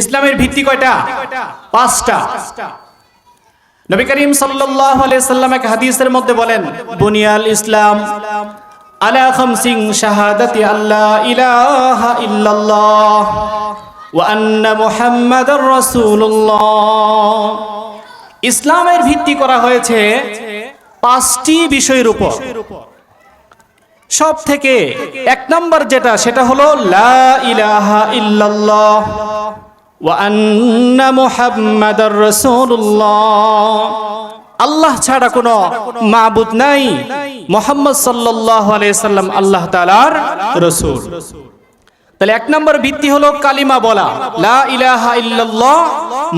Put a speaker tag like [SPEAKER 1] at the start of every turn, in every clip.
[SPEAKER 1] ইসলামের ভিত্তি কয়টা? পাঁচটা। নবী করিম সাল্লাল্লাহু আলাইহি সাল্লাম এক হাদিসের মধ্যে বলেন, বুনিয়াল ইসলাম আলা খামসিন শাহাদাতি আল্লা ইলাহা ইল্লাল্লাহ ওয়া আন্না মুহাম্মাদার রাসূলুল্লাহ। ইসলামের ভিত্তি করা হয়েছে পাঁচটি বিষয়ের উপর। সব থেকে এক নম্বর যেটা, সেটা হলো লা ইলাহা ইল্লাল্লাহ। ওয়া আন্না মুহাম্মাদার রাসূলুল্লাহ আল্লাহ ছাড়া কোনো মাবুদ নাই। মোহাম্মদ সাল্লাম আল্লাহ রাসূল। তাহলে এক নম্বর ভিত্তি হলো কালিমা বলা। লা ইলাহা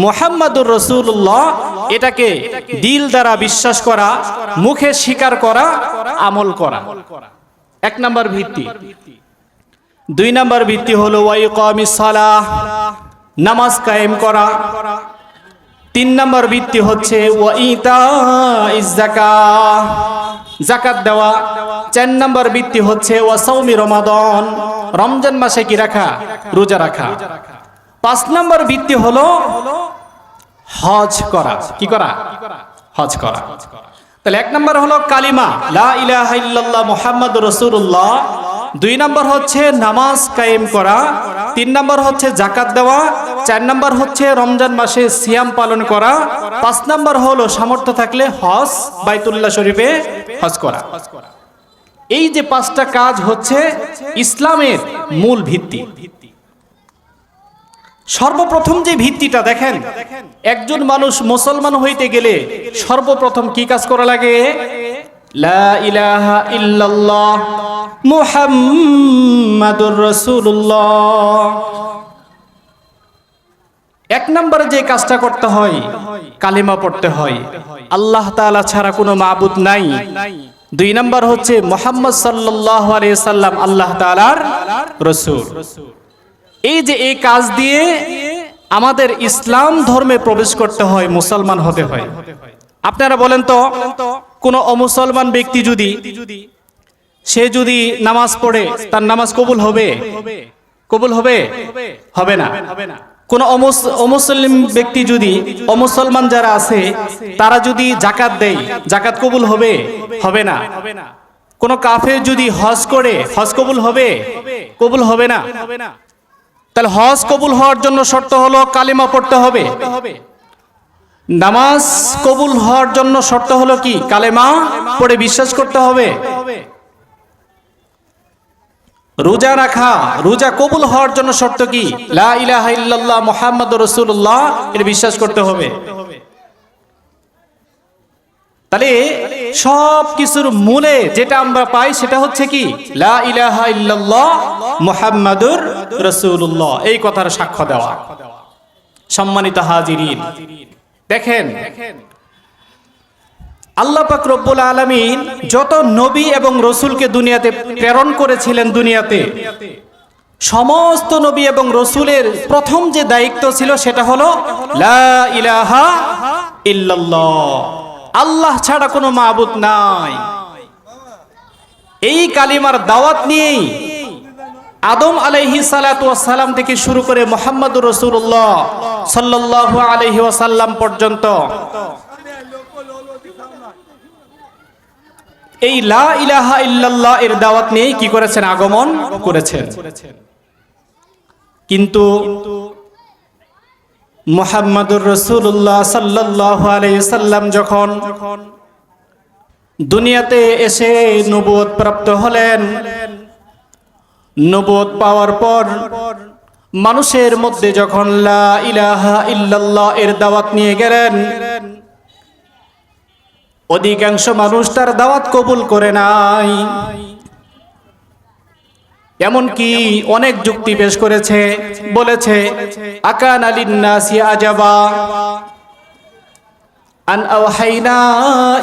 [SPEAKER 1] মুহাম্মাদুর রাসূলুল্লাহ। এটাকে দিল দ্বারা বিশ্বাস করা, মুখে স্বীকার করা, আমল করা। এক নম্বর ভিত্তি। দুই নম্বর ভিত্তি হলো ওয়াইকামিস সালাহ। নামাজ কায়েম করা। তিন নম্বর ভিত্তি হচ্ছে জাকাত দেওয়া। চার নম্বর ভিত্তি হচ্ছে ওয়াসাউমি রমাদন। রমজান মাসে কি রাখা? রোজা রাখা। পাঁচ নম্বর ভিত্তি হলো হজ করা। কি করা? হজ করা। তাহলে এক নম্বর হলো কালিমা, লা মুহাম্মাদুর রাসূলুল্লাহ। দুই নম্বর হচ্ছে নামাজ কায়েম করা, তিন নম্বর হচ্ছে জাকাত দেওয়া, চার নম্বর হচ্ছে রমজান মাসে সিয়াম পালন করা, পাঁচ নম্বর হলো সামর্থ্য থাকলে হজ, বাইতুল্লাহ শরীফে হজ করা। এই যে পাঁচটা কাজ হচ্ছে ইসলামের মূল ভিত্তি। সর্বপ্রথম যে ভিত্তিটা দেখেন, একজন মানুষ মুসলমান হইতে গেলে সর্বপ্রথম কি কাজ করা লাগে? লা ইলাহা ইল্লাল্লাহ মুহাম্মাদুর রাসূলুল্লাহ। এক নম্বরে যে কাজটা করতে হয়, কালিমা পড়তে হয়। আল্লাহ তাআলা ছাড়া কোনো মাবুদ নাই। দুই নম্বর হচ্ছে মোহাম্মদ সাল্লাল্লাহু আলাইহি সাল্লাম আল্লাহ তাআলার রাসূল। এই যে এই কাজ দিয়ে আমাদের ইসলাম ধর্মে প্রবেশ করতে হয়, মুসলমান হতে হয়। আপনারা বলেন তো, কোন অমুসলমান ব্যক্তি যদি সে যদি নামাজ পড়ে, তার নামাজ কবুল হবে? কবুল হবে? হবে না। কোন অমুসলিম ব্যক্তি যদি, অমুসলমান যারা আছে, তারা যদি জাকাত দেয় জাকাত কবুল হবে? হবে না। কোন কাফের যদি হজ করে, হজ কবুল হবে? কবুল হবে না। তাহলে হজ কবুল হওয়ার জন্য শর্ত হলো কালিমা পড়তে হবে। নামাজ কবুল হওয়ার জন্য শর্ত হলো কি? কালেমা পড়ে বিশ্বাস করতে হবে। রোজা রাখা, রোজা কবুল হওয়ার জন্য শর্ত কি? মুহাম্মাদুর রাসূলুল্লাহ এর বিশ্বাস করতে হবে। তাহলে সব কিছুর মূলে যেটা আমরা পাই সেটা হচ্ছে কি? লা এই কথার সাক্ষ্য দেওয়া। সম্মানিত হাজিরিন, দেখেন আল্লাহ পাক রব্বুল আলামিন যত নবী এবং রসুলকে দুনিয়াতে প্রেরণ করেছিলেন দুনিয়াতে, সমস্ত নবী এবং রসুলের প্রথম যে দায়িত্ব ছিল সেটা হলো ইলাহা ইল্লাল্লাহ। আল্লাহ ছাড়া কোনো মাবুদ নাই। এই কালিমার দাওয়াত নিয়েই আদম সালাতু সালাম থেকে শুরু করে মোহাম্মদ রসুল্লাহ সাল্লাল্লাহু আলাইহি ওয়াসাল্লাম পর্যন্ত এই লা ইলাহা ইল্লাল্লাহ এর দাওয়াত নিয়েই কি করেছেন? আগমন করেছেন। কিন্তু মোহাম্মদুর রসুল্লাহ সাল্লাহ আলাইসাল্লাম যখন দুনিয়াতে এসে নবুয়ত প্রাপ্ত হলেন নবুয়ত পাওয়ার পর মানুষের মধ্যে যখন লা ইলাহা ইল্লাল্লাহ এর দাওয়াত নিয়ে গেলেন অধিকাংশ মানুষ তার দাওয়াত কবুল করে নাই এমনকি অনেক যুক্তি পেশ করেছে বলেছে আকান আলিন্নাসি আজাবা আন আওহাইনা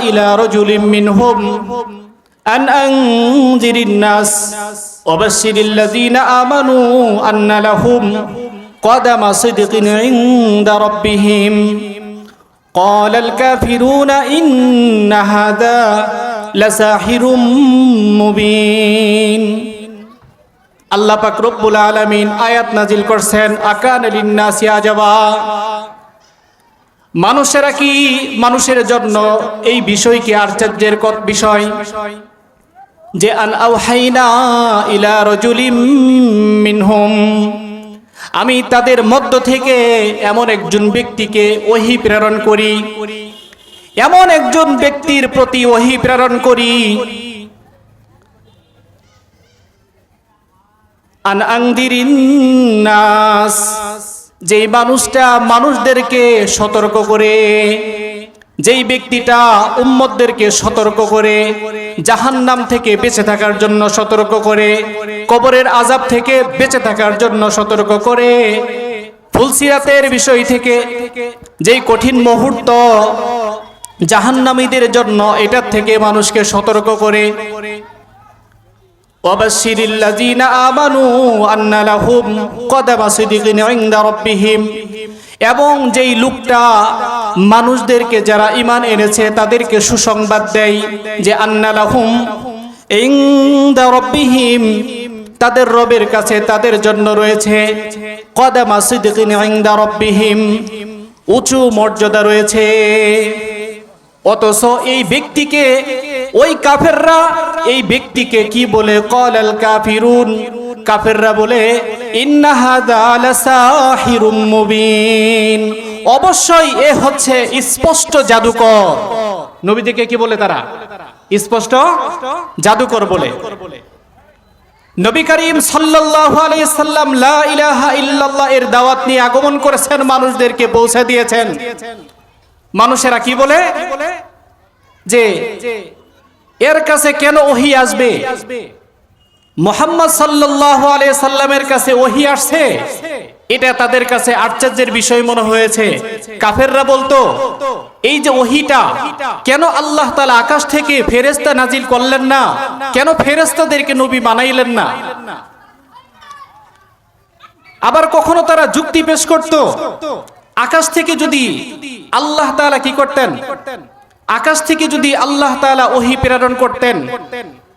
[SPEAKER 1] ইলা রাজুলিম মিনহুম আন আনজিরিন নাস ওয়াবাশশিরিল লাযিনা আমানু আন্না লাহুম قدم صدق عند ربهم قال الكافرون إن هذا لساحر مبين আল্লাহ পাক রব্বুল আলামিন আয়াত নাজিল করছেন আকান লিন্নাসি আজাবা মানুষেরা কি মানুষের জন্য এই বিষয় কি আশ্চর্যের কত বিষয় যে আন আওহাইনা ইলা রজুলিম মিনহুম আমি তাদের মধ্য থেকে এমন একজন ব্যক্তিকে ওহি প্রেরণ করি। এমন একজন ব্যক্তির প্রতি ওহি প্রেরণ করি। আন নাস, যেই মানুষটা মানুষদেরকে সতর্ক করে, যেই ব্যক্তিটা উম্মতদেরকে সতর্ক করে জাহান্নাম থেকে বেঁচে থাকার জন্য সতর্ক করে, কবরের আজাব থেকে বেঁচে থাকার জন্য সতর্ক করে। ফুলসিরাতের বিষয় থেকে যেই কঠিন মুহূর্ত, জাহান্নামীদের জন্য এটার থেকে মানুষকে সতর্ক করে। আমানু আন্না লাহুম কদাবা সিদিকিন ইনদা রাব্বিহিম। এবং যেই লোকটা মানুষদেরকে যারা ইমান এনেছে তাদেরকে সুসংবাদ দেয় যে আন্না লাহুম ইনদা রব্বিহিম, তাদের রবের কাছে তাদের জন্য রয়েছে কদামা সিদ্দিকিন রব্বিহিম, উঁচু মর্যাদা রয়েছে। অথচ এই ব্যক্তিকে, ওই কাফেররা, এই ব্যক্তিকে কি বলে? কল আল কাফিরুন, কাফেররা বলে অবশ্যই এ হচ্ছে স্পষ্ট জাদুকর। নবীদেরকে কি বলে তারা? স্পষ্ট জাদুকর বলে। নবী করিম সাল্লাম এর দাওয়াত নিয়ে আগমন করেছেন, মানুষদেরকে পৌঁছে দিয়েছেন। মানুষেরা কি বলে? যে, এর কাছে কেন ওহি আসবে? মোহাম্মদ আলাইহি সাল্লামের কাছে ওহি আসছে। এটা তাদের কাছে আশ্চর্যের বিষয় মনে হয়েছে। কাফেররা বলতো, এই যে ওহিটা, কেন আল্লাহ তাআলা আকাশ থেকে ফেরেশতা নাজিল করলেন না? কেন ফেরেশতাদেরকে নবী বানাইলেন না? আবার কখনো তারা যুক্তি পেশ করত, আকাশ থেকে যদি আল্লাহ তাআলা কি করতেন? আকাশ থেকে যদি আল্লাহ তাআলা ওহি প্রেরণ করতেন,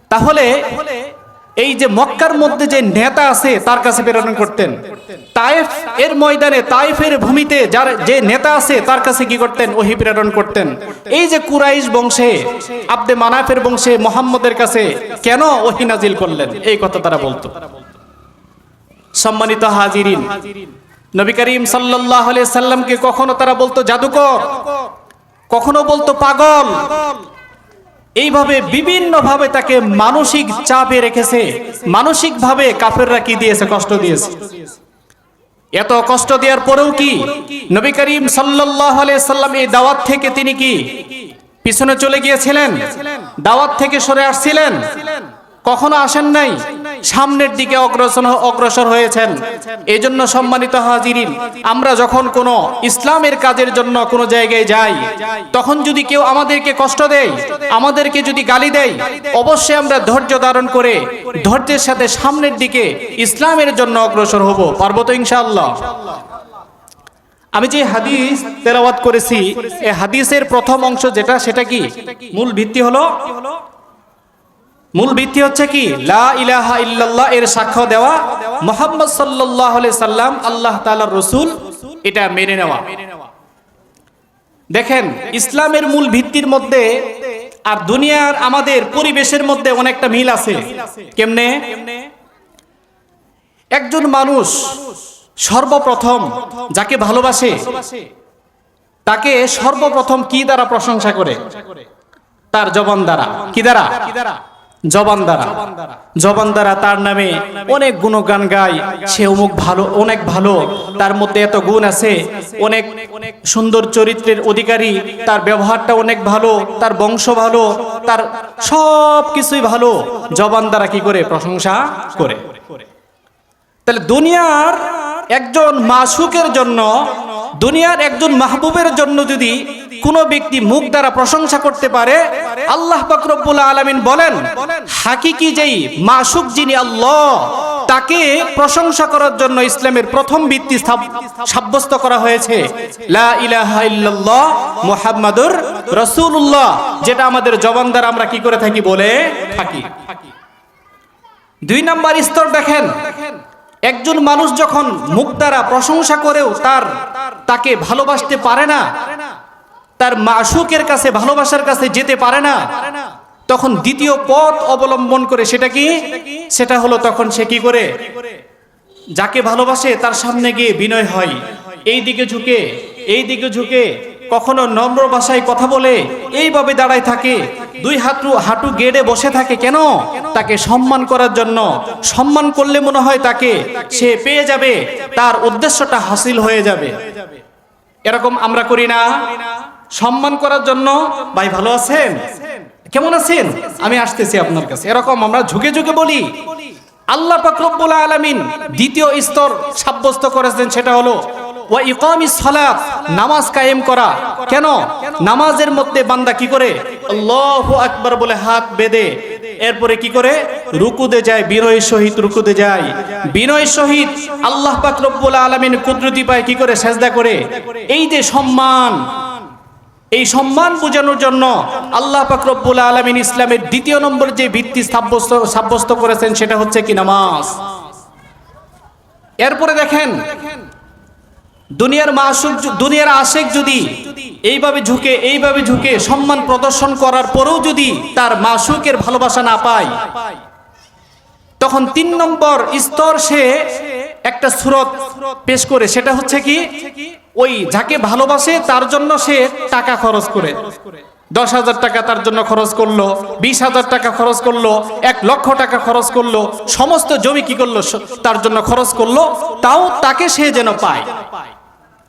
[SPEAKER 1] তাহলে এই যে মক্কার মধ্যে যে নেতা আছে, তার কাছে প্রেরণ করতেন। তায়েফ এর ময়দানে, তায়েফের ভূমিতে যার যে নেতা আছে, তার কাছে কি করতেন? ওহি প্রেরণ করতেন। এই যে কুরাইশ বংশে, আব্দে মানাফের বংশে মোহাম্মদের কাছে কেন ওহি নাজিল করলেন? এই কথা তারা বলতো। সম্মানিত হাজিরিন, নবী করিম আলাইহি সাল্লামকে কখনো তারা বলতো, জাদুকর! কখনো বলতো, পাগল! এইভাবে বিভিন্ন ভাবে তাকে মানসিক চাপে রেখেছে। মানসিক ভাবে কাফেররা কি দিয়েছে? কষ্ট দিয়েছে। এত কষ্ট দেওয়ার পরেও কি নবী করিম সাল্লাম এই দাওয়াত থেকে তিনি কি পিছনে চলে গিয়েছিলেন? দাওয়াত থেকে সরে আসছিলেন? কখনো আসেন নাই? সামনের দিকে অগ্রসর অগ্রসর হয়েছেন। এই জন্য সম্মানিত হাজিরিন, আমরা যখন কোনো ইসলামের কাজের জন্য কোনো জায়গায় যাই, তখন যদি কেউ আমাদেরকে কষ্ট দেয়, আমাদেরকে যদি গালি দেয়, অবশ্যই আমরা ধৈর্য ধারণ করে ধৈর্যের সাথে সামনের দিকে ইসলামের জন্য অগ্রসর হব। পারব তো ইনশাআল্লাহ? আমি যে হাদিস তেলাওয়াত করেছি এই হাদিসের প্রথম অংশ যেটা, সেটা কি? মূল ভিত্তি হলো মূল ভিত্তি হচ্ছে কি? লা ইলাহা ইল্লাল্লাহ এর সাক্ষ্য দেওয়া। মোহাম্মদ আলাইহি সাল্লাম আল্লাহ তাআলার রাসূল, এটা মেনে নেওয়া। দেখেন, ইসলামের মূল ভিত্তির মধ্যে আর দুনিয়ার আমাদের পরিবেশের মধ্যে অনেকটা মিল আছে। কেমনে? একজন মানুষ সর্বপ্রথম যাকে ভালোবাসে, তাকে সর্বপ্রথম কি দ্বারা প্রশংসা করে? তার জবান দ্বারা। কি দ্বারা? জবান দ্বারা। জবান দ্বারা। তার নামে অনেক গুণগান গায়। সে অমুক ভালো অনেক ভালো। তার মধ্যে এত গুণ আছে। অনেক সুন্দর চরিত্রের অধিকারী। তার ব্যবহারটা অনেক ভালো। তার বংশ ভালো। তার সব কিছুই ভালো। জবান দ্বারা কি করে? প্রশংসা করে। তাহলে দুনিয়ার একজন মাসুকের জন্য দুনিয়ার একজন মাহবুবের জন্য যদি কোনো ব্যক্তি মুখ দ্বারা প্রশংসা করতে পারে, আল্লাহ বাকরবুল আলমিন বলেন, হাকিকি যেই মাসুক যিনি আল্লাহ, তাকে প্রশংসা করার জন্য ইসলামের প্রথম ভিত্তি সাব্যস্ত করা হয়েছে। লা যেটা আমাদের জবান দ্বারা আমরা কি করে থাকি বলে থাকি। দুই নাম্বার স্তর দেখেন, একজন মানুষ যখন মুখ দ্বারা প্রশংসা করেও তার, তাকে ভালোবাসতে পারে না তার মাসুকের কাছে, ভালোবাসার কাছে যেতে পারে না। তখন দ্বিতীয় পথ অবলম্বন করে সেটা কি? সেটা হলো তখন সে কি করে? যাকে ভালোবাসে তার সামনে গিয়ে বিনয় হয়। এই দিকে ঝুঁকে, এই দিকে ঝুঁকে, কখনো নম্র ভাষায় কথা বলে, এইভাবে দাঁড়ায় থাকে। দুই হাঁটু হাঁটু গেড়ে বসে থাকে কেন? তাকে সম্মান করার জন্য। সম্মান করলে মনে হয় তাকে সে পেয়ে যাবে, তার উদ্দেশ্যটা হাসিল হয়ে যাবে। এরকম আমরা করি না। সম্মান করার জন্য ভাই ভালো আছেন? কেমন আছেন? আমি আসতেছি আপনার কাছে। এরকম আমরা ঝুঁকে ঝুঁকে বলি। আল্লাহ পাক রব্বুল আলামিন দ্বিতীয় স্তর সাব্যস্ত করেছেন, সেটা হলো, ওয়া ইকামিস সালাত, নামাজ কায়েম করা। কেন? নামাজের মধ্যে বান্দা কি করে? আল্লাহু আকবার বলে হাত বেঁধে। এরপরে কি করে? রুকুদে যায়, বিনয়ের সহিত রুকুদে যায়। বিনয়ের সহিত আল্লাহ পাক রব্বুল আলামিন কুদরতি পায় কি করে? সেজদা করে। এই যে সম্মান এই সম্মান বোঝানোর জন্য আল্লাহ পাক আলমিন ইসলামের দ্বিতীয় নম্বর যে ভিত্তি সাব্যস্ত সাব্যস্ত করেছেন সেটা হচ্ছে কি নামাজ। এরপরে দেখেন, দুনিয়ার মাসুক দুনিয়ার আশেক যদি এইভাবে ঝুঁকে এইভাবে ঝুঁকে সম্মান প্রদর্শন করার পরেও যদি তার মাসুকের ভালোবাসা না পায়, তখন তিন নম্বর স্তর সে একটা সুরত পেশ করে, সেটা হচ্ছে কি ওই যাকে ভালোবাসে তার জন্য সে টাকা খরচ করে। দশ হাজার টাকা তার জন্য খরচ করল, বিশ হাজার টাকা খরচ করল, এক লক্ষ টাকা খরচ করল, সমস্ত জমি কি করল তার জন্য খরচ করল, তাও তাকে সে যেন পায়।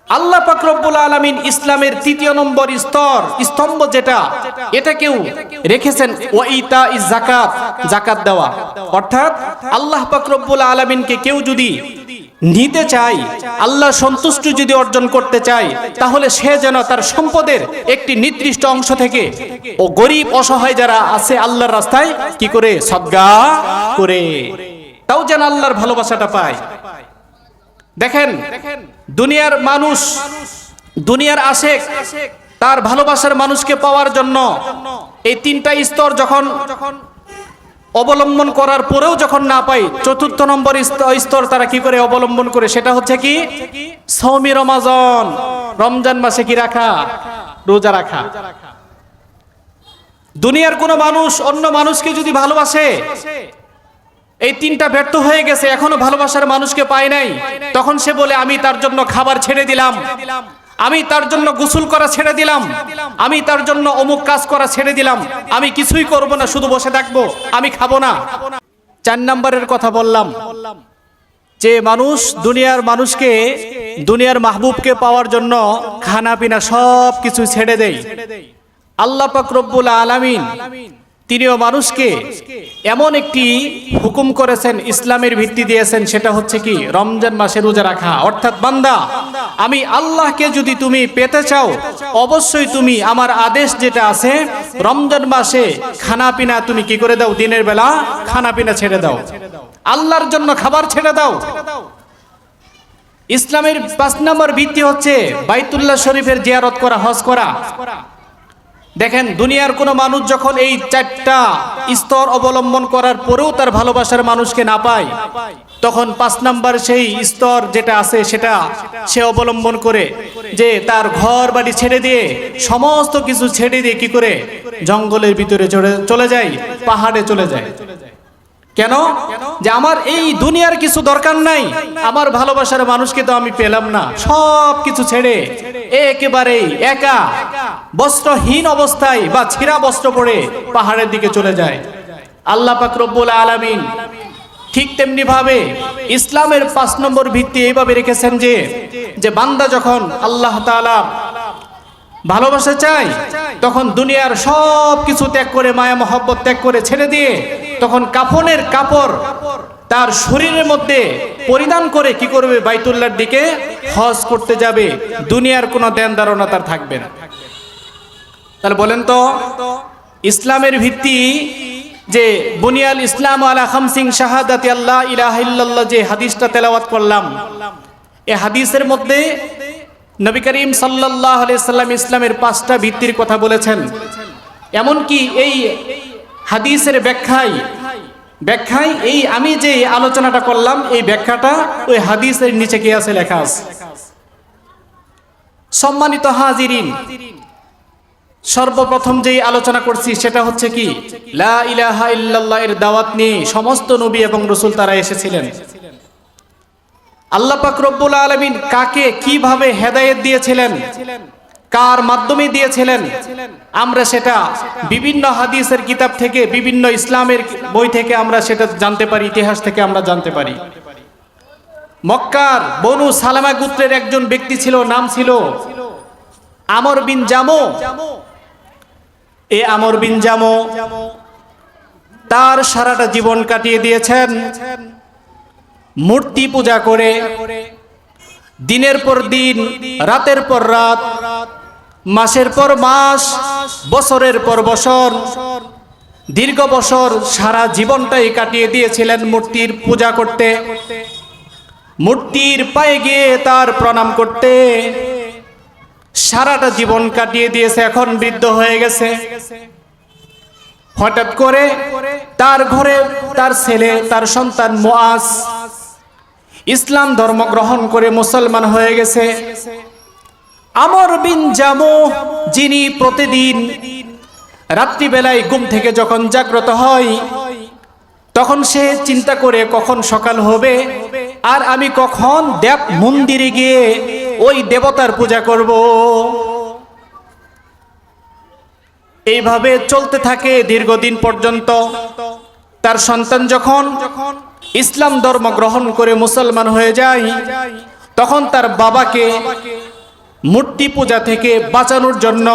[SPEAKER 1] আল্লাহ পাক রব্বুল আলামিন ইসলামের তৃতীয় নম্বর স্তর, স্তম্ভ যেটা, এটা কেউ রেখেছেন, ওয়াইতা ইজ জাকাত জাকাত দেওয়া। অর্থাৎ আল্লাহ পাক রব্বুল আলামিনকে কেউ যদি নিতে চাই, আল্লাহ সন্তুষ্টি যদি অর্জন করতে চায় তাহলে সে যেন তার সম্পদের একটি নির্দিষ্ট অংশ থেকে ও গরিব অসহায় যারা আছে আল্লাহর রাস্তায় কি করে? সদ্গা করে। তাও যেন আল্লাহর ভালোবাসাটা পায়। দেখেন, দুনিয়ার মানুষ, দুনিয়ার আশেক, তার ভালোবাসার মানুষকে পাওয়ার জন্য এই তিনটা স্তর যখন অবলম্বন করার পরেও যখন না পাই, চতুর্থ নম্বর স্তর তারা কি করে অবলম্বন করে? সেটা হচ্ছে কি? সৌমি রমাজন। রমজান মাসে কি রাখা? রোজা রাখা। দুনিয়ার কোনো মানুষ, অন্য মানুষকে যদি ভালোবাসে, এই তিনটা ব্যর্থ হয়ে গেছে, এখনও ভালোবাসার মানুষকে পায় নাই। তখন সে বলে, আমি তার জন্য খাবার ছেড়ে দিলাম। আমি তার জন্য গোসল করা ছেড়ে দিলাম। আমি তার জন্য অমুক কাজ করা ছেড়ে দিলাম। আমি কিছুই করব না, শুধু বসে থাকব। আমি খাব না। চার নাম্বারের কথা বললাম। যে মানুষ দুনিয়ার মানুষকে, দুনিয়ার মাহবুবকে পাওয়ার জন্য খানা পিনা সব কিছু ছেড়ে দেয়। আল্লাহ পাক রব্বুল আলামিন তিনিও মানুষকে এমন একটি হুকুম করেছেন, ইসলামের ভিত্তি দিয়েছেন, সেটা হচ্ছে কি? রমজান মাসে রোজা রাখা। অর্থাৎ বান্দা, আমি আল্লাহকে যদি তুমি পেতে চাও, অবশ্যই তুমি আমার আদেশ যেটা আছে, রমজান মাসে খানা পিনা তুমি কি করে দাও? দিনের বেলা খানা পিনা ছেড়ে দাও। আল্লাহর জন্য খাবার ছেড়ে দাও। ইসলামের পাঁচ নম্বর ভিত্তি হচ্ছে বাইতুল্লাহ শরীফের জিয়ারত করা, হজ করা। দেখেন, দুনিয়ার কোনো মানুষ যখন এই চারটা স্তর অবলম্বন করার পরেও তার ভালোবাসার মানুষকে না পায়, তখন পাঁচ নাম্বার সেই স্তর যেটা আছে সেটা সে অবলম্বন করে যে তার ঘর বাড়ি ছেড়ে দিয়ে, সমস্ত কিছু ছেড়ে দিয়ে কি করে জঙ্গলের ভিতরে চলে- যায়, পাহাড়ে চলে যায়। কেন? যে আমার এই দুনিয়ার কিছু দরকার নাই, আমার ভালোবাসার মানুষকে তো আমি পেলাম না। সব কিছু ছেড়ে একেবারে একা, বস্ত্রহীন অবস্থায় বা ছিঁড়া বস্ত্র পরে পাহাড়ের দিকে চলে যায়। আল্লাহ পাক রব্বুল আলামিন ঠিক তেমনি ভাবে ইসলামের পাঁচ নম্বর ভিত্তি এইভাবে রেখেছেন যে যে বান্দা যখন আল্লাহ তাআলা ভালোবাসা চাই তখন দুনিয়ার সব কিছু ত্যাগ করে মায়া মহব্বত ত্যাগ করে ছেড়ে দিয়ে তখন কাফনের কাপড় তার শরীরের মধ্যে পরিধান করে কি করবে বাইতুল্লার দিকে? হজ করতে যাবে। দুনিয়ার কোনো দেন ধারণা তার থাকবে না। তাহলে বলেন তো, ইসলামের ভিত্তি যে বুনিয়াল ইসলাম আলা খামসিং শাহাদাতি আল্লাহ ইলাহা ইল্লাল্লাহ যে হাদিসটা তেলাওয়াত করলাম এই হাদিসের মধ্যে নবী করিম আলাইহি সাল্লাম ইসলামের পাঁচটা ভিত্তির কথা বলেছেন। এমনকি এই হাদিসের ব্যাখ্যায়। ব্যাখ্যায় এই আমি যে আলোচনাটা করলাম, এই ব্যাখ্যাটা ওই হাদিসের নিচে কি আছে লেখা আছে? সম্মানিত হাজিরিন, সর্বপ্রথম যেই আলোচনা করছি সেটা হচ্ছে কি? লা ইলাহা ইল্লাল্লাহ এর দাওয়াত নিয়ে সমস্ত নবী এবং রসুল তারা এসেছিলেন। আল্লাহ পাক রব্বুল আলমিন কাকে কীভাবে হেদায়েত দিয়েছিলেন? কার মাধ্যমে দিয়েছিলেন? আমরা সেটা বিভিন্ন হাদিসের কিতাব থেকে, বিভিন্ন ইসলামের বই থেকে আমরা সেটা জানতে পারি, ইতিহাস থেকে আমরা জানতে পারি। মক্কার বনু সালামা গুত্রের একজন ব্যক্তি ছিল, নাম ছিল আমর বিন জামো। এ আমর বিন জামো তার সারাটা জীবন কাটিয়ে দিয়েছেন। মূর্তি পূজা করে দিনের পর দিন, রাতের পর রাত মাসের পর মাস, বছরের পর বছর, দীর্ঘ বছর সারা জীবনটাই কাটিয়ে দিয়েছিলেন মূর্তির পূজা করতে। মূর্তির পায়ে গিয়ে তার প্রণাম করতে। সারাটা জীবন কাটিয়ে দিয়েছে, এখন বৃদ্ধ হয়ে গেছে। হঠাৎ করে তার ঘরে তার ছেলে, তার সন্তান মোয়াজ ইসলাম ধর্ম গ্রহণ করে মুসলমান হয়ে গেছে। আমর বিন জামো, যিনি প্রতিদিন রাত্রিবেলায় ঘুম থেকে যখন জাগ্রত হয়, তখন সে চিন্তা করে কখন সকাল হবে, আর আমি কখন দেব মন্দিরে গিয়ে ওই দেবতার পূজা করব। এইভাবে চলতে থাকে দীর্ঘদিন পর্যন্ত। তার সন্তান যখন ইসলাম ধর্ম গ্রহণ করে মুসলমান হয়ে যায়, তখন তার বাবাকে মূর্তি পূজা থেকে বাঁচানোর জন্য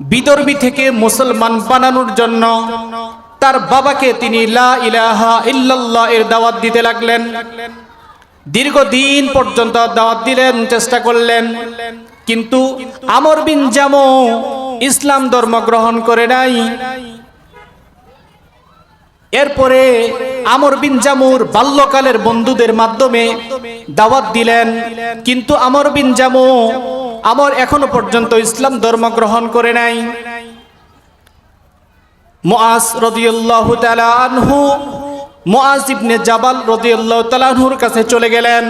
[SPEAKER 1] বিদর্মী থেকে মুসলমান বানানোর জন্য, তার বাবাকে তিনি লা ইলাহা ইল্লাল্লাহ এর দাওয়াত দিতে লাগলেন। দীর্ঘদিন পর্যন্ত দাওয়াত দিলেন, চেষ্টা করলেন। কিন্তু আমর বিন জামো ইসলাম ধর্ম গ্রহণ করে নাই। এরপরে আমর বিন জামুর বাল্যকালের বন্ধুদের মাধ্যমে দাওয়াত দিলেন। কিন্তু আমর বিন জামু, আমর এখনও পর্যন্ত ইসলাম ধর্ম গ্রহণ করে নাই। মুআজ রাদিয়াল্লাহু তাআলা আনহু, মুআজ ইবনে জাবাল রাদিয়াল্লাহু তাআলা আনহুর কাছে চলে গেলেন।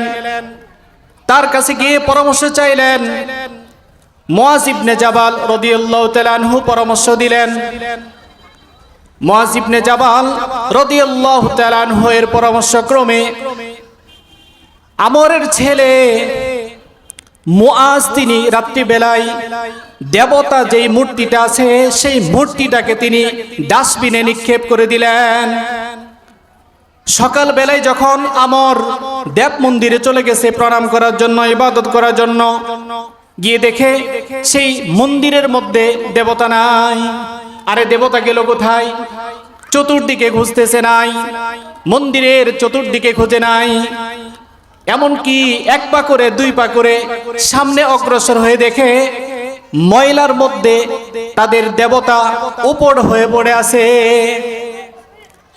[SPEAKER 1] তার কাছে গিয়ে পরামর্শ চাইলেন। মুআজ ইবনে জাবাল রাদিয়াল্লাহু তাআলা আনহু পরামর্শ দিলেন। মুআজ ইবনে জাবাল রাদিয়াল্লাহু তাআলা এর পরামর্শ ক্রমে আমরের ছেলে মুআজ তিনি রাত্রিবেলায় দেবতা যেই মূর্তিটা আছে, সেই মূর্তিটাকে তিনি ডাস্টবিনে নিক্ষেপ করে দিলেন। সকাল বেলায় যখন আমর দেব মন্দিরে চলে গেছে প্রণাম করার জন্য, ইবাদত করার জন্য, গিয়ে দেখে সেই মন্দিরের মধ্যে দেবতা নাই। আরে দেবতা গেল কোথায়? চতুর্দিকে খুঁজতেছে নাই। মন্দিরের চতুর্দিকে খুঁজে নাই। এমনকি এক পা করে, দুই পা করে সামনে অগ্রসর হয়ে দেখে ময়লার মধ্যে তাদের দেবতা উপর হয়ে পড়ে আছে।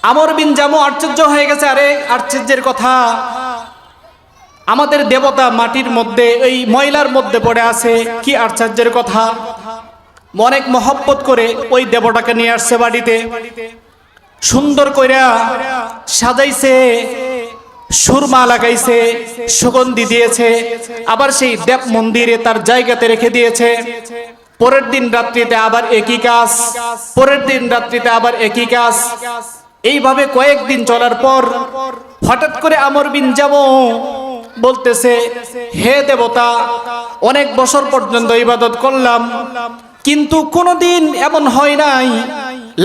[SPEAKER 1] আমর বিন জামু আশ্চর্য হয়ে গেছে, আরে, আশ্চর্যের কথা। আমাদের দেবতা মাটির মধ্যে, এই ময়লার মধ্যে পড়ে আছে। কি আশ্চর্যের কথা? অনেক মহব্বত করে ওই দেবতাকে নিয়ে আসছে বাড়িতে। সুন্দর কইরা সাজাইছে, সুরমা লাগাইছে, সুগন্ধি দিয়েছে, আবার সেই দেব মন্দিরে তার জায়গাতে রেখে দিয়েছে। পরের দিন রাত্রিতে আবার একই কাজ, পরের দিন রাত্রিতে আবার একই কাজ। এইভাবে কয়েকদিন চলার পর হঠাৎ করে আমর বিন যাব বলতেছে, হে দেবতা, অনেক বছর পর্যন্ত ইবাদত করলাম কিন্তু কোনোদিন এমন হয় নাই।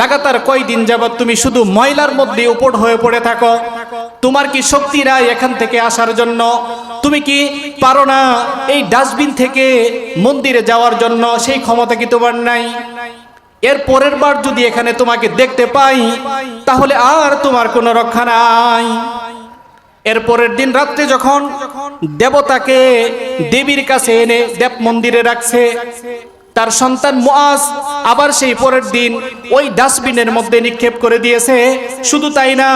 [SPEAKER 1] লাগাতার কয়দিন যাবৎ তুমি শুধু ময়লার মধ্যে উপর হয়ে পড়ে থাকো। তোমার কি শক্তি নাই এখান থেকে আসার জন্য? তুমি কি পারো না এই ডাস্টবিন থেকে মন্দিরে যাওয়ার জন্য? সেই ক্ষমতা কি তোমার নাই? এর পরের বার যদি এখানে তোমাকে দেখতে পাই, তাহলে আর তোমার কোনো রক্ষা নাই। এর পরের দিন রাত্রে যখন দেবতাকে দেবীর কাছে এনে দেব মন্দিরে রাখছে তার সন্তান মুআজ আবার সেই পরের দিন ওই ডাস্টবিনের মধ্যে নিক্ষেপ করে দিয়েছে। শুধু তাই না,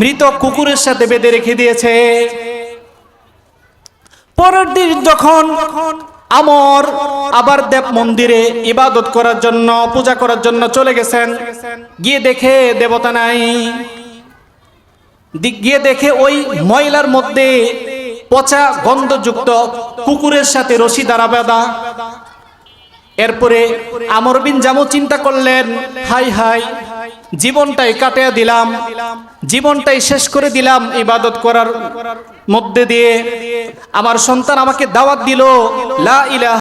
[SPEAKER 1] মৃত কুকুরের সাথে বেঁধে রেখে দিয়েছে। পরের দিন যখন আমর আবার দেব মন্দিরে ইবাদত করার জন্য, পূজা করার জন্য চলে গেছেন, গিয়ে দেখে দেবতা নাই। গিয়ে দেখে ওই ময়লার মধ্যে পচা গন্ধযুক্ত কুকুরের সাথে রশি দ্বারা বাঁধা। এরপরে আমর বিন জামু চিন্তা করলেন, হাই হাই, জীবনটাই কাটিয়ে দিলাম, জীবনটাই শেষ করে দিলাম ইবাদত করার মধ্যে দিয়ে। আমার সন্তান আমাকে দাওয়াত দিল, লা ইলাহা